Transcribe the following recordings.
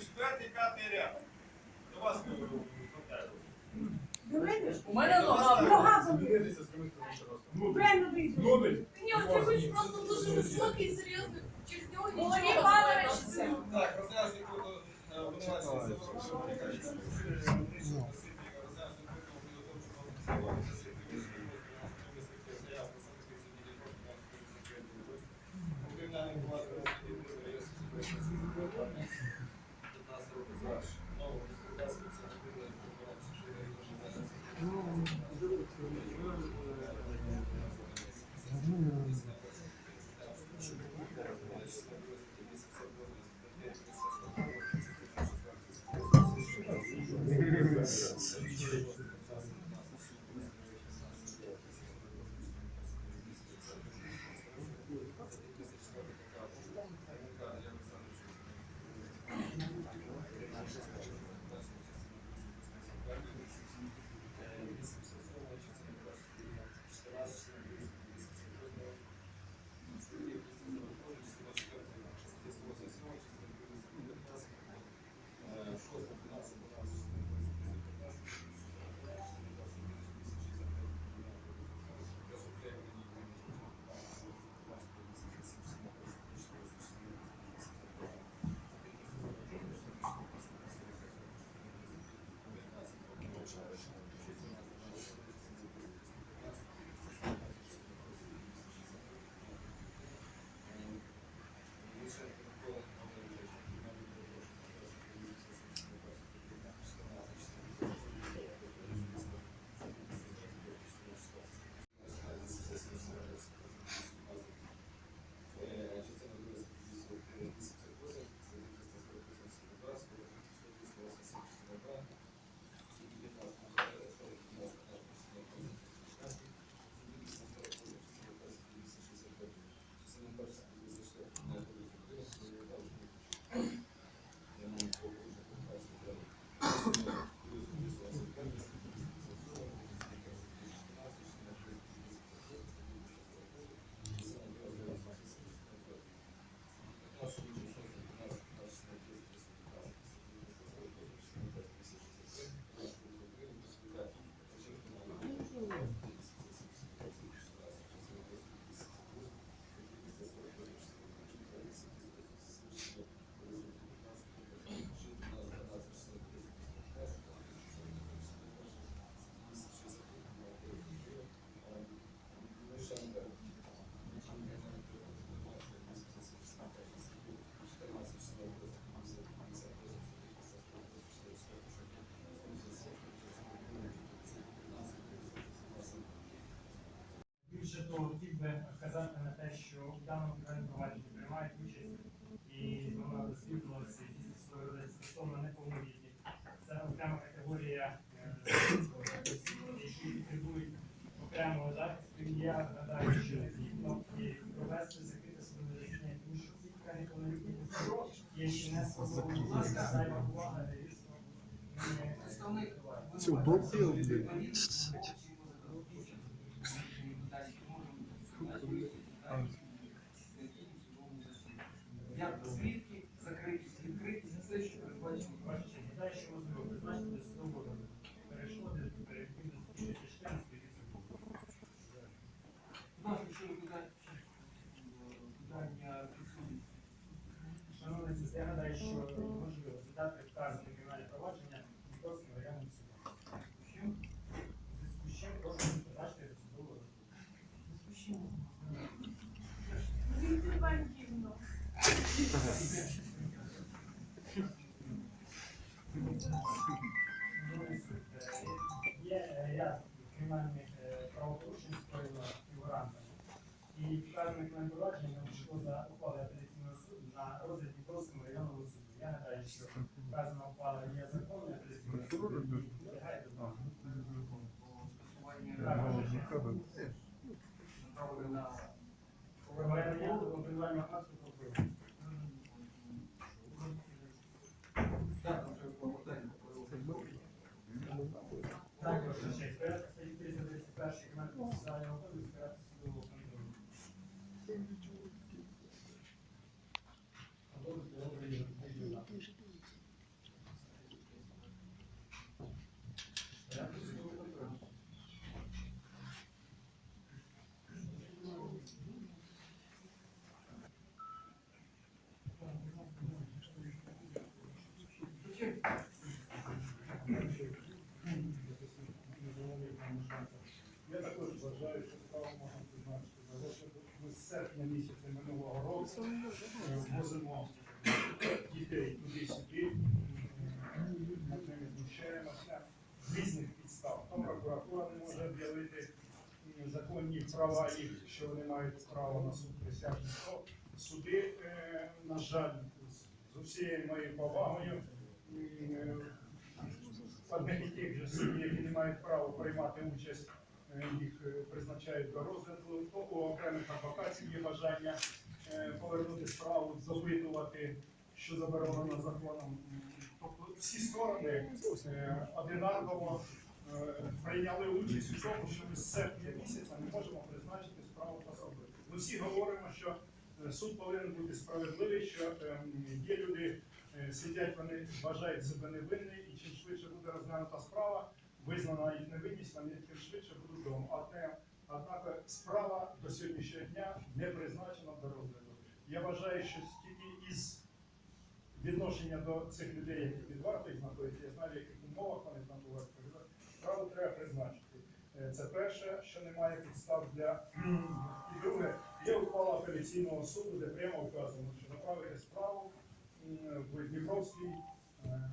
Четвертий, п'ятий ряд. До вас? У мене нога. Нога болить. Вийде. Ні, оце хоч просто дуже високий, серйозний. Чи з нього нічого не падає, знаю. чи це? Так, розглянути кого обвинувачення Більше того, хотів би вказати на те, що у даному кримінальному провадженні приймають участь і вона розслідувалася і стосовно стосовно неповнолітніх. Це окрема категорія е, які потребують окремого захисту. І я гадаю, що необхідно і провести закрите судове засідання, тому що ці така неповнолітні особи є ще не свободні. Будь ласка, зайва увага, дійсно. ми не Це що вказана ухвала є законною апеляційного суду і підлягає до Скасування Так, може, направлення на проведення обвинувального акту про вбивство. Так, там треба клопотання. Також ще й порядку статті 331 Кримінального процесуального кодексу порядку судового контролю. Я також вважаю, що справу можна призначити за розгляду. Ми з серпня місяця минулого року е, возимо дітей туди-сюди, м, над ними знущаємося з різних підстав. То прокуратура не може об'явити законні права їх, що вони мають право на суд присяжних. Суди, е, на жаль, з- усією моєю повагою. е, одних і тих же суддів, які не мають права приймати участь, їх е, призначають до розгляду, то у окремих адвокатів є бажання е, повернути справу, запитувати, що заборонено законом. Тобто всі сторони е, одинаково е, прийняли участь у тому, що ми з серпня місяця не можемо призначити справу по собі. Ми всі говоримо, що суд повинен бути справедливий, що є люди, сидять, вони вважають себе невинні, і чим швидше буде розглянута справа, визнана їх невинність, вони швидше будуть. Одне- Однак справа до сьогоднішнього дня не призначена до розгляду. Я вважаю, що тільки із відношення до цих людей, які під вартою знаходяться, я знаю, в яких умовах вони там бувають, справу треба призначити. Е, Це перше, що немає підстав для і друге, є ухвала апеляційного суду, де прямо вказано, що направити справу в Дніпровський е,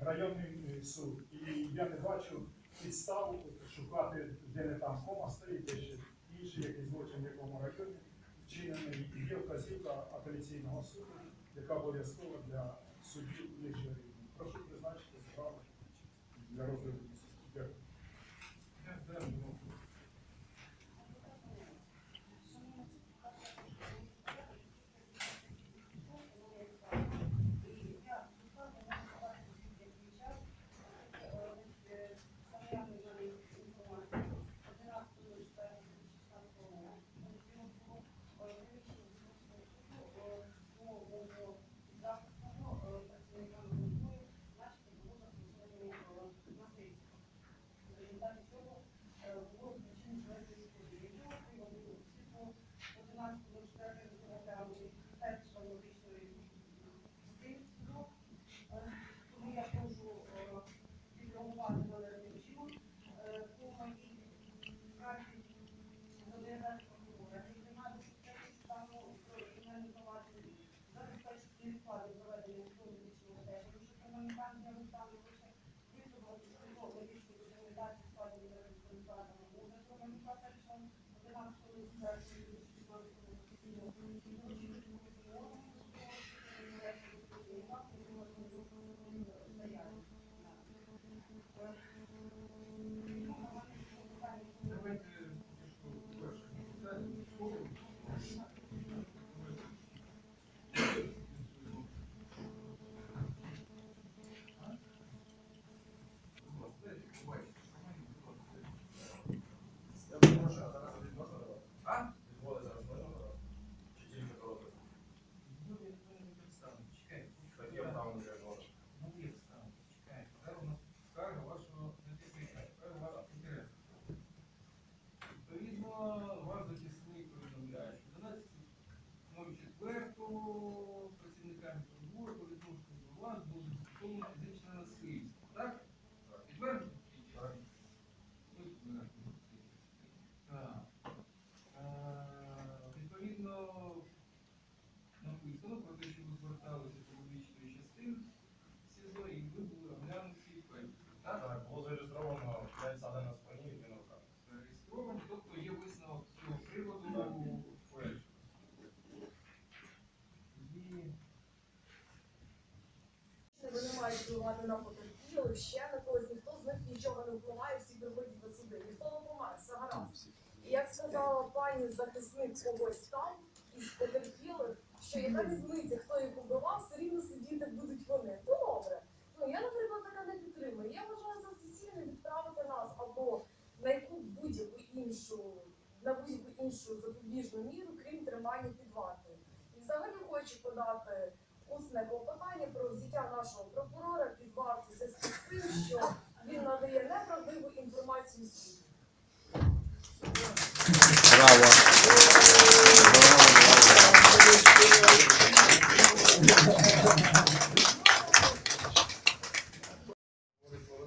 районний е, суд. І я не бачу підстав шукати, де не там кома стоїть, де ще інший якийсь злочин в якому районі вчинений. І є вказівка апеляційного суду, яка обов'язкова для суддів нижчого рівня. Прошу призначити справу для розгляду. Дякую. 11 листопада 2016 року. Давайте я ж кажу, перше, школу. Я думаю, що зараз відмовити можна давати? А? Відмовити зараз можна давати? Чи тільки розгляд? Ну, я не представлю. Чекайте. Так є там вже відмовити. Ну, є представлю. Чекайте. Зараз у нас скарга вашого захисника. Скарга вашого інтересу. Відповідно, ваш захисник повідомляє, що 12.04 працівниками службової по відношенню до вас було застосовано фізичне насильство. Так? Підтверджено? Так. Підтверджено. Так. Е, Відповідно, написано про те, що ви зверталися до публічної частини СІЗО і ви були оглянуті фельдшером. Так? Так, було зареєстровано 5 на спині і на руках. Зареєстровані, тобто є висновок з цього приводу Вони мають впливати на потерпілих, ще на когось, ніхто з них нічого не впливає, всі приходять до суди, ніхто не впливає, все гаразд. І як сказала пані захисник когось що яка різниця, хто їх убивав, все рівно сидіти будуть вони. Добре. Ну я, наприклад, така не підтримую. Я вважаю за доцільне відправити нас або на яку будь-яку іншу, на будь-яку іншу запобіжну міру, крім тримання під вартою. І взагалі хочу подати усне клопотання про взяття нашого прокурора під варту в зв'язку з тим, що він надає неправдиву інформацію суду. Браво. Говорить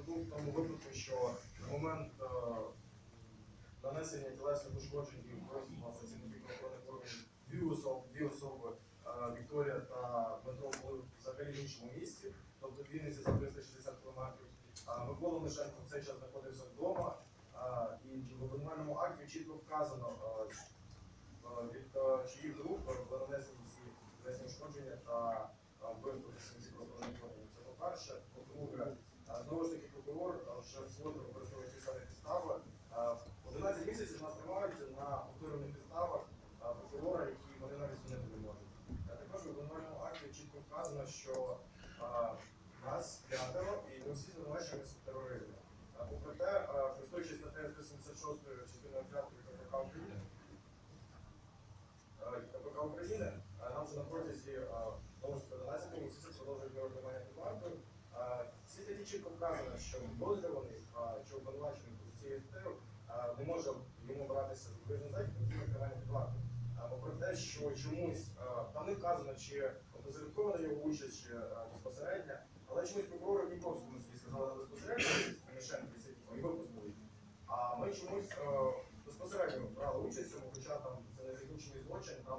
в тому випадку, що момент е, нанесення тілесних ушкоджень дві особи, дві особи е, Вікторія та Дмитро були взагалі в іншому місці, тобто Вінниці за 360 кілометрів. Микола Лишенко в цей час знаходився вдома, і в обвинувальному акті чітко вказано, а, від чиїх груп були нанесені ці тілесні та вбивство правоохоронних. Це по-перше. По-друге, знову ж таки прокурор вже взводив використовує ті самі підстави. А, 11 місяців нас тримаються на повторюваних підставах а, прокурора, які вони навіть змінити не можуть. А також в обвинувальному акті чітко вказано, що а, нас п'ятеро і ми всі звинувачуємося в тероризмі. А попри те, а, користуючись статтею 176 частиною 5 КПК України, а, КПК України, а, нам вже на протязі а, знову ж таки 11 місяців продовжують його тримання під вартою. А, Статті вказано, що підозрюваний чи обвинувачений цією не може йому братися з захід на тримання під попри те, що чомусь там не вказано, чи опосередкована його участь, чи безпосередня, але чомусь прокурори Дніпровському суді сказали безпосередньо, Мішенко і випустили. А ми чомусь безпосередньо брали участь хоча там це не закінчений злочин, там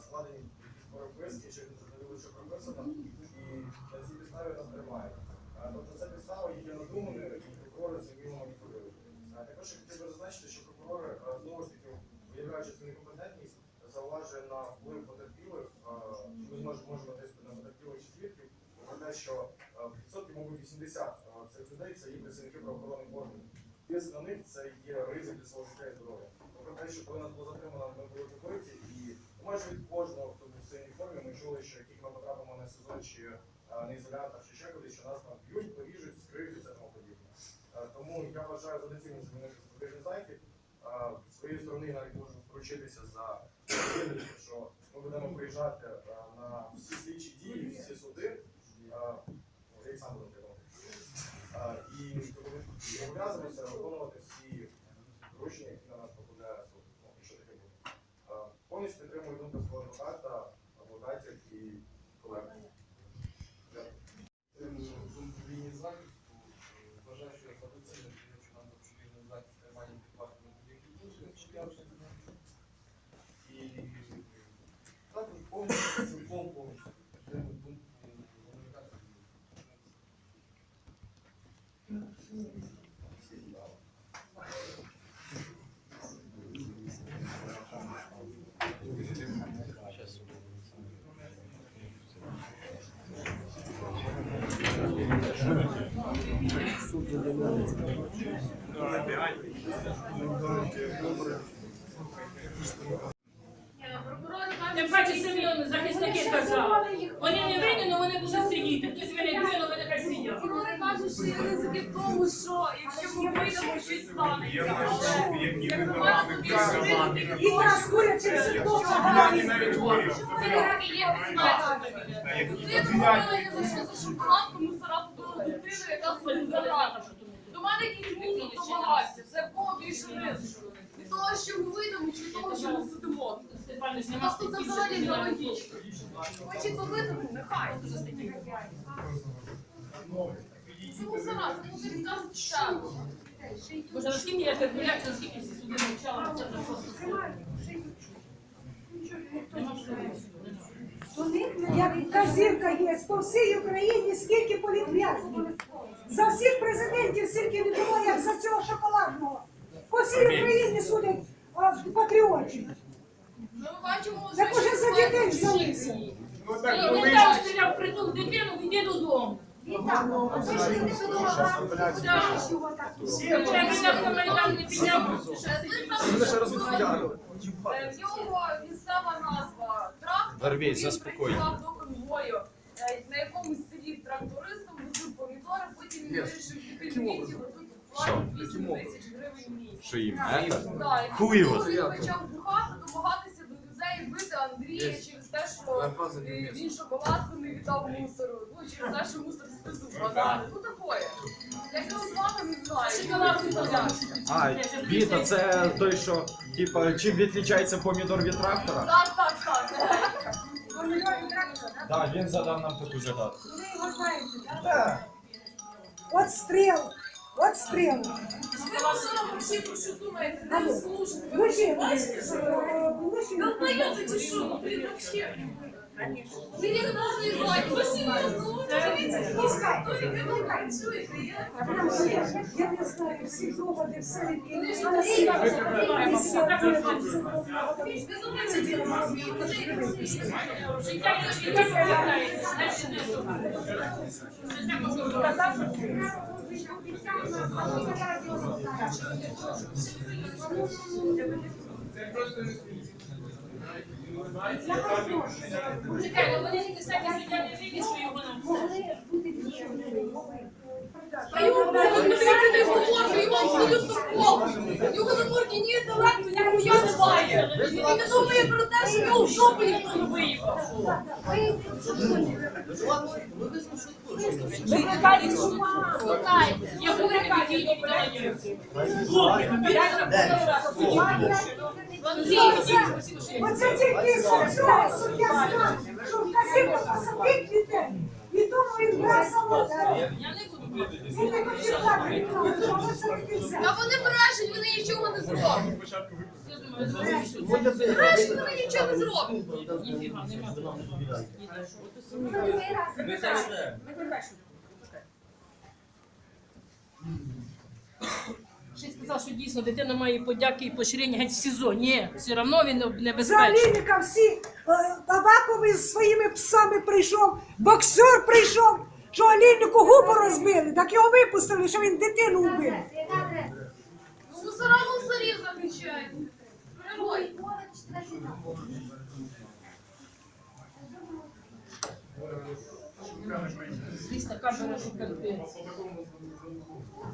складені якісь переписки, чи не зрозуміло, що прописано, і на цій підставі нас тримають. Тобто це підстава є надуманою, і прокурори вміло маніпулюють. А Також я хотів би зазначити, що прокурори е, знову ж таки, виявляючи свою некомпетентність, зауважує на вплив потерпілих, е, ми можемо тиснути на потерпілих чи свідків, про те, що е, відсотків, мабуть, 80 е, цих людей це є працівники правоохоронних органів. Тиск на них це є ризик для свого життя і здоров'я. Про те, що коли нас було затримано, ми були побиті, і майже від кожного, хто був в синій формі, ми чули, що як ми потрапимо на СИЗО чи е, на ізолятор, чи ще кудись, що нас там б'ють, поріжуть, скриють і тому подібне. Е, Тому я вважаю за доцільно змінити запобіжний захід. З своєї сторони навіть можу вручитися за довір'я, що ми будемо приїжджати е, на всі слідчі дії, всі суди. Е, І зобов'язуємося виконувати всі доручення, які на нас покладає суд, ну, якщо таке буде. Повністю підтримую думку свого адвоката, адвокатів і колег. Підтримую думку лінії захисту. Вважаю, що за доцільним що нам запобіжний захист тримання під вартою будь-яких інших обставин. І також повністю, І нас курять через сіток Це є, ви мусора заграла. До мене якийсь мусор домагався. Це було більше ризику. Від того, що ми вийдемо, чи того, що ми сидимо. Нема Просто це взагалі нелогічно. Хоче то вийдемо, нехай. Це мусора, це мусорська стаття. Боже, наскільки я терпіляю, наскільки як казівка є по всій Україні, скільки політв'язнів. За всіх президентів стільки не було, як за цього шоколадного. По всій Україні судять патріотів. Ми бачимо, Так уже за дітей взялися. Ну так, не там стріляв притул дитину, йди додому. Е, В нього місцева назва трактор. Він до конвою, е, на якомусь сидів трактористом, возив помідори, потім він вирішив піти в місті, платить 8 тисяч гривень в місяць. Що їм? Так, і Хуй його. він почав бухати, домагатися людей, бити Андрія через те, що е, він шоколадку не віддав мусору. Ну, через те, що мусор спису продали. Ну такое. Як його звати, не знаю. Шоколадку. А, Віта, це той, що, типа, чим відрізняється помідор від трактора? Так, так, так. Так, він задав нам таку загадку. Ви його знаєте, так? От стріл, От стріл. всі про що думаєте? Алло. слушайте. Мужчина, е, мужчина. Долбоёбы, ты что? Ну, блин, вообще. Вы не должны звать. Вы серьезно? Пускай. Прям все. Я не знаю, всі доводи, все які. А всі Життя не життя повертається. Дальше не думаю. Життя можу сказати. Чекай, ну вони самі суддя не вийде, що його нам. Його не говорю, його абсолютно повно. Його на морді ні таланту, ніхуя немає. І він не думає про те, що його в жопу ніхто не виїхав. Викликайте швидку. Викликайте. Я говорю, які не віддаю. Оце тільки що суддя знав, що вказівка посадить людей. І тому він брав самого. Я не Та вони брешуть, вони нічого не зроблять. Брешуть, вони нічого не зроблять. Ще й сказав, що дійсно дитина має подяки і поширення геть в СІЗО. Ні, все одно він За небезпечний. Всі, е, Табаковий з своїми псами прийшов, боксер прийшов, що Олійнику губу розбили, так його випустили, що він дитину вбив. Мусорам мусорів захищають. Герой. Звісно, камера шуканти.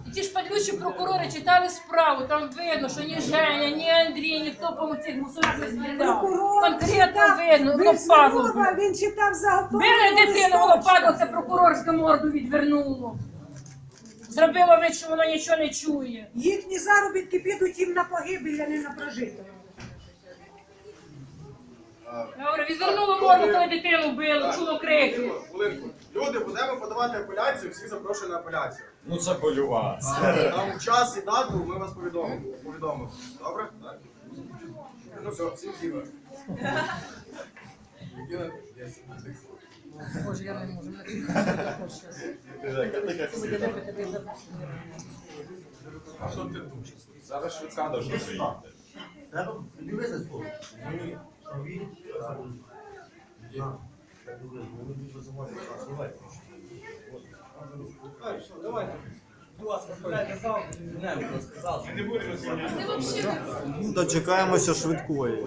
І ті ж падлючі прокурори читали справу, там видно, що ні Женя, ні Андрій, ніхто по цих мусорах не зглядав. Прокурор Конкретно читав, видно, він падло. Смирнова, він читав заготовку. Били дитину, воно падло, це прокурорська морду відвернуло. Зробило вид, що воно нічого не чує. Їхні заробітки підуть їм на погибель, а не на прожиття. Я говорю, відвернуло морду, коли дитину били, чуло крики. Хвилинку. Люди, будемо подавати апеляцію, всіх запрошую на апеляцію. Ну це болюва. Там час і дату ми вас повідомимо. повідомимо. Добре? Так. Ну все, всім зіро. Боже, я не можу. А що ти думаєш? Зараз швидка должна приїхати. Ми звільняти. Дочекаємося швидкої.